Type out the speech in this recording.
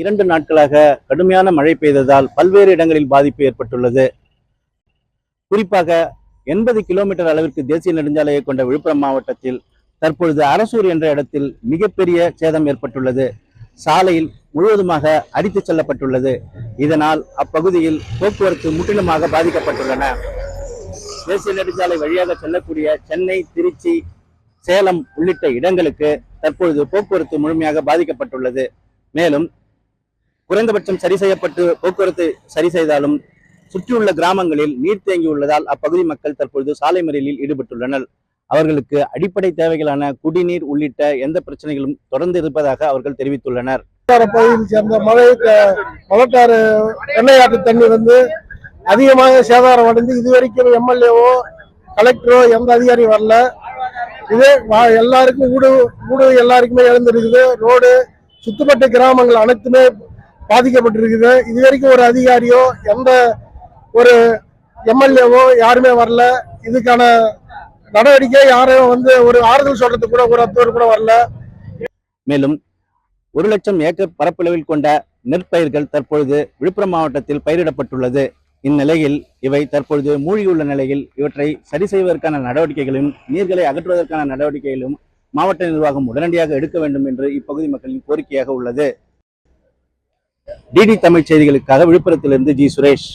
இரண்டு நாட்களாக கடுமையான மழை பெய்ததால் பல்வேறு இடங்களில் பாதிப்பு ஏற்பட்டுள்ளது. குறிப்பாக எண்பது கிலோமீட்டர் அளவிற்கு தேசிய நெடுஞ்சாலையை கொண்ட விழுப்புரம் மாவட்டத்தில் தற்பொழுது அரசூர் என்ற இடத்தில் மிகப்பெரிய சேதம் ஏற்பட்டுள்ளது. சாலையில் முழுவதுமாக அடித்துச் செல்லப்பட்டுள்ளது. இதனால் அப்பகுதியில் போக்குவரத்து முற்றிலுமாக பாதிக்கப்பட்டுள்ளன. தேசிய நெடுஞ்சாலை வழியாக செல்லக்கூடிய சென்னை திருச்சி சேலம் உள்ளிட்ட இடங்களுக்கு தற்பொழுது போக்குவரத்து முழுமையாக பாதிக்கப்பட்டுள்ளது. மேலும் குறைந்தபட்சம் சரி செய்யப்பட்டு போக்குவரத்து சரி செய்தாலும் சுற்றியுள்ள கிராமங்களில் நீர் தேங்கியுள்ளதால் அப்பகுதி மக்கள் தற்பொழுது சாலை மறியலில் ஈடுபட்டுள்ளனர். அவர்களுக்கு அடிப்படை தேவைகளான குடிநீர் உள்ளிட்ட எந்த பிரச்சனைகளும் தொடர்ந்து இருப்பதாக அவர்கள் தெரிவித்துள்ளனர். பகுதியில் சேர்ந்த மழை மலட்டாறு எண்ணெய் ஆற்று தண்ணி வந்து அதிகமாக சேதாரம் அடைந்து இதுவரைக்கும் எம்எல்ஏவோ கலெக்டரோ எந்த அதிகாரி வரல. இது வா- எல்லாருக்கும் ஊடு ஊடு எல்லாருக்குமே இழந்திருக்குது ரோடு சுத்துப்பட்ட கிராமங்கள் அனைத்துமே பாதிக்கப்பட்டிருக்குது. இது வரைக்கும் ஒரு அதிகாரியோ எந்த ஒரு எம்எல்ஏவோ யாருமே வரல. இதுக்கான நடவடிக்கை யாரும் வந்து ஒரு ஆறுதல் சொல்றதுக்கு கூட ஒரு அத்தோடு கூட வரல. மேலும் ஒரு லட்சம் ஏக்கர் பரப்பளவில் கொண்ட நெற்பயிர்கள் தற்பொழுது விழுப்புரம் மாவட்டத்தில் பயிரிடப்பட்டுள்ளது. இந்நிலையில் இவை தற்பொழுது மூழ்கியுள்ள நிலையில் இவற்றை சரி செய்வதற்கான நடவடிக்கைகளும் நீர்களை அகற்றுவதற்கான நடவடிக்கைகளும் மாவட்ட நிர்வாகம் உடனடியாக எடுக்க வேண்டும் என்று இப்பகுதி மக்களின் கோரிக்கையாக உள்ளது. டிடி தமிழ் செய்திகளுக்காக விழுப்புரத்திலிருந்து ஜி சுரேஷ்.